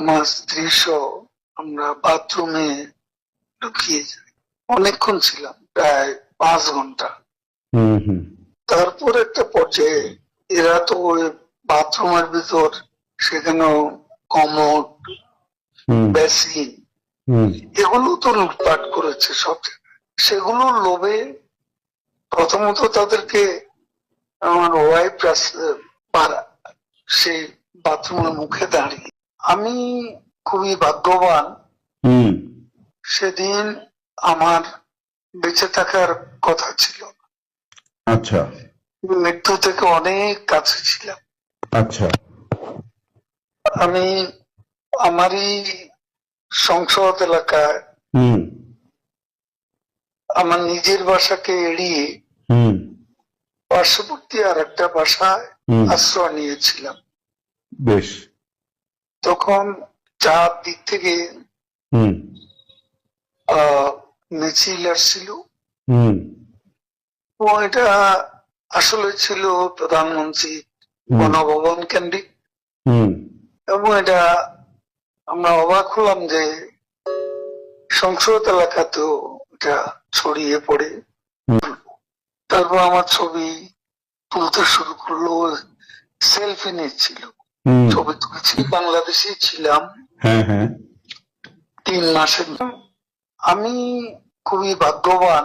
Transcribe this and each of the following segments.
আমার স্ত্রী সহ আমরা বাথরুমে ঢুকিয়ে যাই অনেকক্ষণ ছিলাম প্রায় পাঁচ ঘণ্টা। তারপর একটা পর্যায়ে এরা তো ওই বাথরুমের ভিতর সেখানেও কমোড হুম। বেসিন এগুলো তো লুটপাট করেছে সব। সেগুলোর লোভে প্রথমত তাদেরকে আমার ওয়াইফ সেই বাথরুমের মুখে দাঁড়িয়ে আমি খুবই ভাগ্যবান। সেদিন আমার বেঁচে থাকার কথা ছিল। আচ্ছা। মৃত্যু থেকে অনেক কাছে ছিলাম। আচ্ছা। আমি আমারই সংসদ এলাকায় হুম। আমার নিজের বাসাকে এড়িয়ে পার্শ্ববর্তী আর একটা বাসায় আশ্রয় নিয়েছিলাম। বেশ। তখন চার দিক থেকে মিছিল আসছিল। ও এটা আসলে ছিল প্রধানমন্ত্রী গণভবন কেন্দ্রিক। এবং এটা আমরা অবাক হলাম যে সংসদ এলাকাতেও এটা ছড়িয়ে পড়ে। তারপর আমার ছবি তুলতে শুরু করল সেলফি নিচ্ছিল। ছবি তুলেছি বাংলাদেশে ছিলাম। হ্যাঁ হ্যাঁ। তিন মাসের আমি খুবই ভাগ্যবান।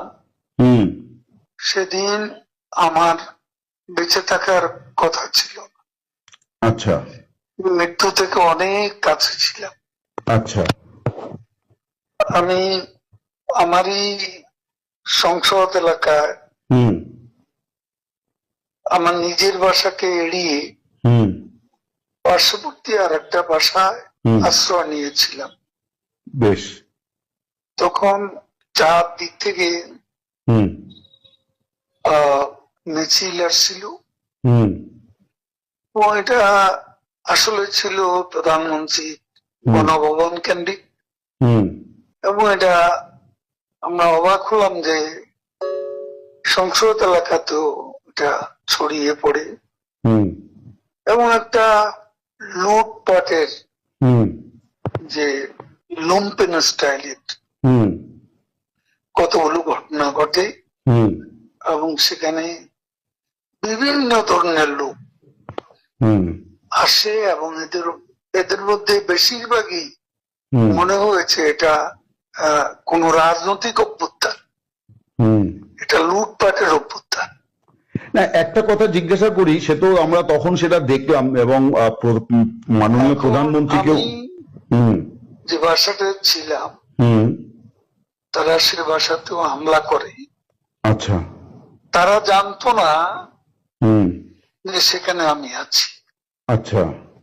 সেদিন আমার বেঁচে থাকার কথা ছিল। আচ্ছা। মৃত্যু থেকে অনেক কাছে ছিলাম। আচ্ছা। আমি আমারই সংসদ এলাকায় হুম। আমার নিজের বাসাকে এড়িয়ে হুম। পার্শ্ববর্তী আর একটা বাসায় আশ্রয় নিয়েছিলাম। বেশ। তখন চার দিক থেকে মিছিল আসছিল। ও এটা আসলে ছিল প্রধানমন্ত্রী গণভবন কেন্দ্রিক। হুম। এবং এটা আমরা অবাক হলাম যে সংসদ এলাকাতেও এটা ছড়িয়ে পড়ে। হুম। এবং একটা লুটপাটের যে লুম্পেন স্টাইলের কতগুলো ঘটনা ঘটে। হুম এবং সেখানে বিভিন্ন ধরনের লোক হুম আসে এবং এদের এদের মধ্যে বেশিরভাগই মনে হয়েছে এটা আহ, কোন রাজনৈতিক অভ্যুত্থান হুম এটা লুটপাটের অভ্যুত্থান না একটা কথা জিজ্ঞাসা করি সে তো আমরা তখন সেটা দেখলাম এবং মাননীয় প্রধানমন্ত্রীকেও যে বাসাতে ছিলাম তারা সে বাসাতেও হামলা করে। আচ্ছা। তারা জানতো না হুম। যে সেখানে আমি আছি। আচ্ছা।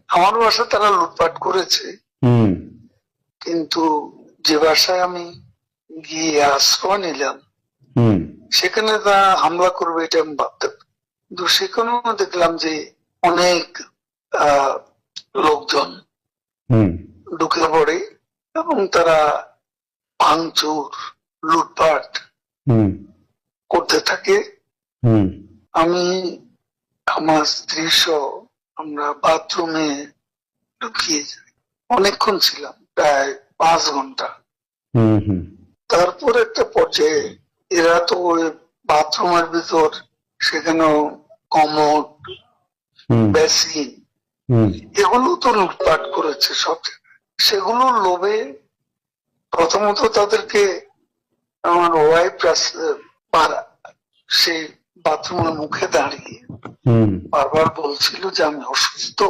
আমার বাসা তারা লুটপাট করেছে। হুম। কিন্তু যে বাসায় আমি গিয়ে আশ্রয় নিলাম হুম। সেখানে তা হামলা করবে এটা আমি ভাবতাম কিন্তু সেখানেও দেখলাম যে অনেক লোকজন ঢুকে পড়ে এবং তারা ভাঙচুর লুটপাট করতে থাকে। হুম। আমি আমার স্ত্রী সহ আমরা বাথরুমে ঢুকিয়ে যাই। অনেকক্ষণ ছিলাম প্রায় পাঁচ ঘণ্টা। হুম হুম। তারপর একটা পর্যায়ে এরা তো ওই বাথরুমের ভিতর সেখানেও হুম। বেসিন এগুলো তো লুটপাট করেছে সব। সেগুলো লোভে প্রথমত তাদেরকে আমার ওয়াইফ সেই বাথরুমের মুখে দাঁড়িয়ে বারবার বলছিল যে আমি অসুস্থ।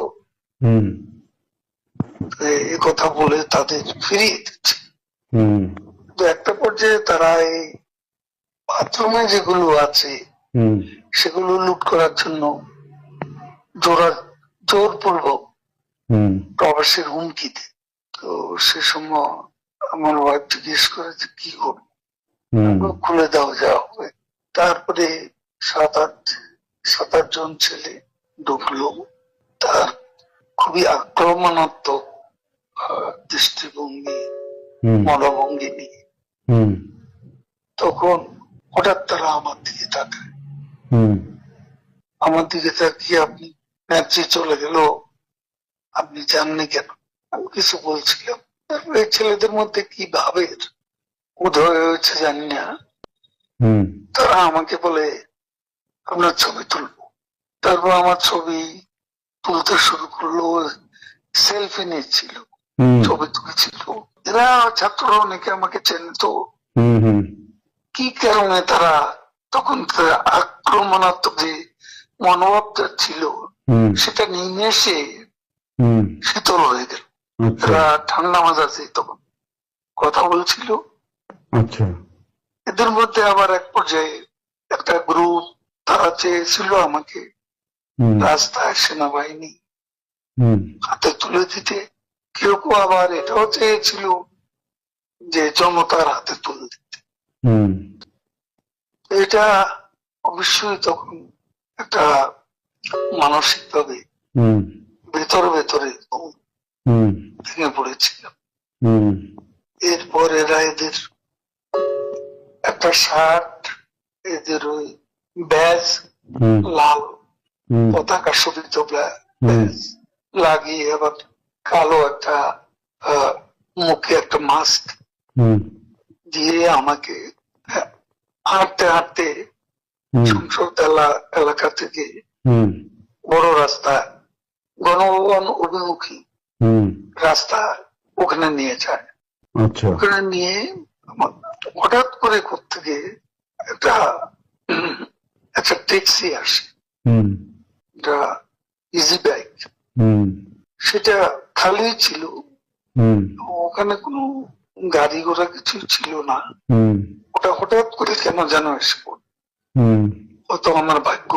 এ- কথা বলে তাদের ফিরিয়ে দিচ্ছে। একটা পর্যায়ে তারা এই বাথরুমে যেগুলো আছে সেগুলো লুট করার জন্য জোরা জোরপূর্বক হুম। প্রবাসের হুমকি দেয় তো সে সময় আমার ওয়াইফ জিজ্ঞেস করে যে কি করব? খুলে দাও যা হবে। তারপরে সাত আট সাত আট জন ছেলে ঢুকলো। তার খুবই আক্রমণাত্মক দৃষ্টিভঙ্গি মনোভঙ্গি নিয়ে। হুম। তখন হঠাৎ তারা আমার দিকে তাকায়। আমার দিকে তাকিয়ে আপনি নেত্রী চলে গেল আপনি জাননি কেন? আমি কিছু বলছিলাম। তারপরে ছেলেদের মধ্যে কি ভাবের উদয় হয়েছে জানি না। তারা আমাকে বলে আপনার ছবি তুলবো। তারপর আমার ছবি তুলতে শুরু করল সেলফি নিচ্ছিল ছবি তুলেছিল। এরা ছাত্ররা অনেকে আমাকে চেনতো হুম হুম। কি কারণে তারা তখন তারা আক্রমণাত্মক যে মনোভাবটা ছিল সেটা নিয়ে এসে শীতল হয়ে গেল। আচ্ছা। এরা ঠান্ডা মাজাজে তখন কথা বলছিল। আচ্ছা। এদের মধ্যে আবার এক পর্যায়ে একটা গ্রুপ তারা চেয়েছিল আমাকে রাস্তায় সেনাবাহিনী হাতে তুলে দিতে। কেউ কেউ আবার এটাও চেয়েছিল যে জনতার হাতে তুলে দিতে এটা অবশ্যই তখন একটা মানসিক ভাবে ভেতরে ভেতরে ভেঙে পড়েছিলাম। এরপর এরা এদের একটা শার্ট এদের ওই ব্যাজ লাল পতাকা শোভিত ব্যাজ লাগিয়ে আবার কালো একটা আহ, মুখে একটা মাস্ক দিয়ে আমাকে হাঁটতে হাঁটতে সংসদ এলাকা থেকে বড় রাস্তা গণভবন অভিমুখী রাস্তা ওখানে নিয়ে যায়। আচ্ছা। ওখানে নিয়ে হঠাৎ করে থেকে একটা একটা ট্যাক্সি আসে। ইজি বাইক হুম। সেটা খালি ছিল। হুম। ওখানে কোনো গাড়ি ঘোড়া কিছু ছিল না। হুম করে কেন যেন। হুম। হয়তো আমার ভাগ্য।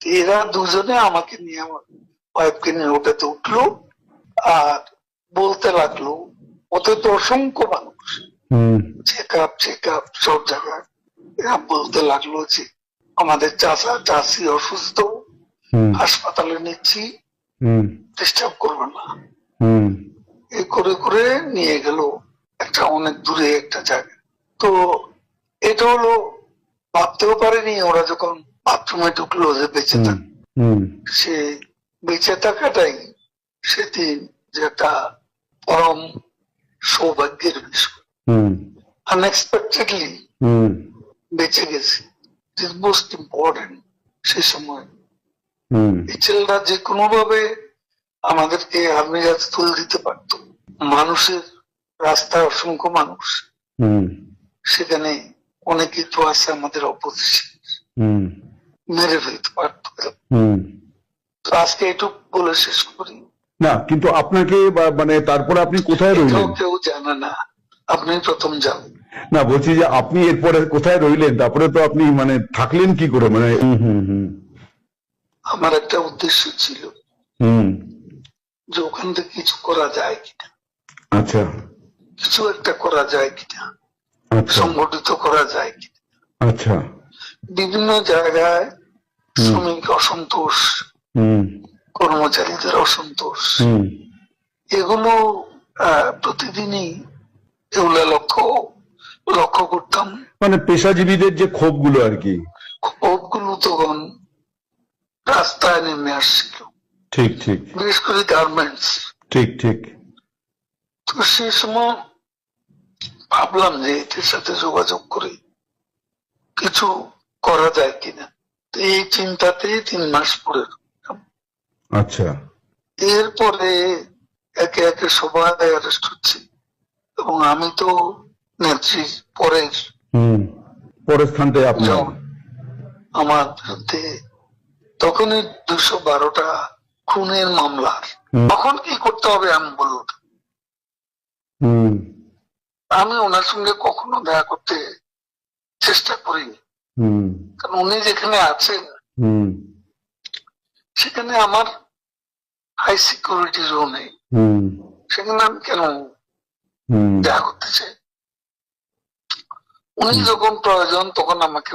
এরা দুজনে আমাকে নিয়ে আমার ওয়াইফকে নিয়ে ওটাতে উঠল আর বলতে লাগল ওতে তো অসংখ্য মানুষ। চেক আপ চেক আপ সব জায়গায়। এরা বলতে লাগল যে আমাদের চাচা চাষি অসুস্থ হাসপাতালে নিচ্ছি ডিস্টার্ব করবে না। হুম। এই করে করে নিয়ে গেল একটা অনেক দূরে একটা জায়গা তো এটা হলো ভাবতেও পারেনি ওরা যখন বাথরুমে ঢুকলো যে বেঁচে থাকে সে বেঁচে থাকাটাই সেদিন যে একটা পরম সৌভাগ্যের বিষয়। আনএক্সপেক্টেডলি বেঁচে গেছি মোস্ট ইম্পর্টেন্ট সে সময়। হুম। এই ছেলেরা যে কোনো ভাবে আমাদেরকে আর্মির হাতে তুলে দিতে পারতো। মানুষের রাস্তায় অসংখ্য মানুষ। হুম। সেখানে অনেকেই তো আছে আমাদের অপোজিশন। মেরে ফেলতে পারতো। আজকে বলে শেষ করি। না কিন্তু আপনাকে মানে তারপরে আপনি কোথায় রইলেন? কেউ জানে না। আপনি প্রথম যান না বলছি যে আপনি এরপরে কোথায় রইলেন? তারপরে তো আপনি মানে থাকলেন কি করে? মানে হুম হুম। হুম। আমার একটা উদ্দেশ্য ছিল হুম। যে ওখান থেকে কিছু করা যায় কিনা। আচ্ছা। কিছু একটা করা যায় কিনা। সংগঠিত করা যায় আচ্ছা। বিভিন্ন জায়গায় শ্রমিক অসন্তোষ কর্মচারীদের অসন্তোষ এগুলো প্রতিদিনই এগুলো লক্ষ্য লক্ষ্য করতাম। মানে পেশাজীবীদের যে ক্ষোভগুলো আর কি। ক্ষোভগুলো তখন রাস্তায় নেমে আসছিল। ঠিক ঠিক। বিশেষ করে গার্মেন্টস ঠিক ঠিক। তো সে সময় ভাবলাম যে এদের সাথে যোগাযোগ করে কিছু করা যায় কিনা। এই চিন্তাতে তিন মাস পরে আচ্ছা। এরপরে একে একে সবাই অ্যারেস্ট হচ্ছে এবং আমি তো নেত্রীর পরের পরের স্থানটায় আপনার। আমার বিরুদ্ধে তখনই দুশো বারোটা খুনের মামলার। তখন কি করতে হবে আমি বললাম হুম। আমি ওনার সঙ্গে কখনো দেখা করতে চেষ্টা করিনি। কারণ উনি যেখানে আছেন সেখানে আমার হাই সিকিউরিটি নেই সেখানে আমি কেন দেখা করতে চাই? উনি যখন প্রয়োজন তখন আমাকে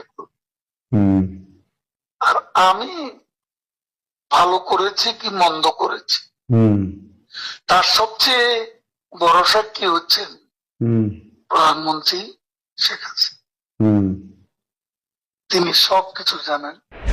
আর আমি ভালো করেছি কি মন্দ করেছি? হুম। তার সবচেয়ে বড় কি হচ্ছেন প্রধানমন্ত্রী শেখ হাসিনা। হুম। তিনি সবকিছু জানেন।